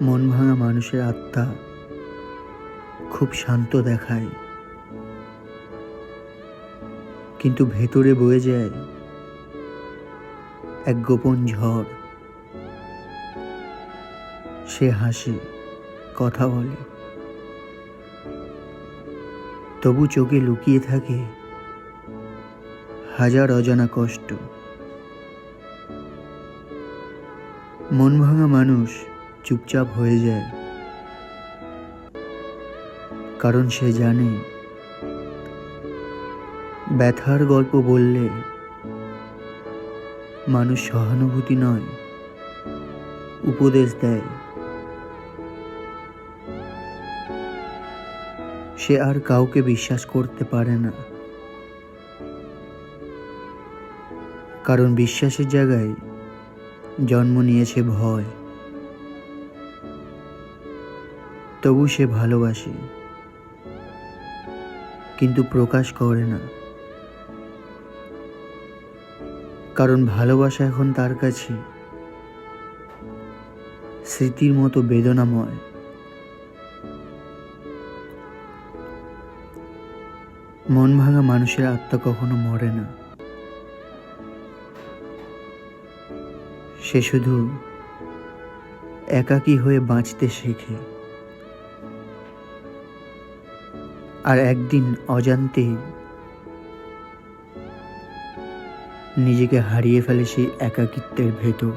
মন ভাঙা মানুষের আত্মা খুব শান্ত দেখায়। কিন্তু ভেতরে বয়ে যায় এক গোপন ঝড়। সে হাসে, কথা বলে। তবু চোখে লুকিয়ে থাকে হাজার অজানা কষ্ট। মন ভাঙা মানুষ চুপচাপ হয়ে যায়। কারণ সে জানে, ব্যথার গল্প বললে মানুষ সহানুভূতি নয়, উপদেশ দেয়। সে আর কাউকে বিশ্বাস করতে পারে না। কারণ বিশ্বাসের জায়গায় জন্ম নিয়েছে ভয়। তবু সে ভালোবাসে। কিন্তু প্রকাশ করে না। কারণ ভালোবাসা এখন তার কাছে। স্মৃতির মতো বেদনাময়। মন ভাঙা মানুষের আত্মা কখনো মরে না। সে শুধু একাকী হয়ে বাঁচতে শেখে। আর একদিন অজান্তে নিজেকে হারিয়ে ফেলে সেই একাকিত্বের ভেতর।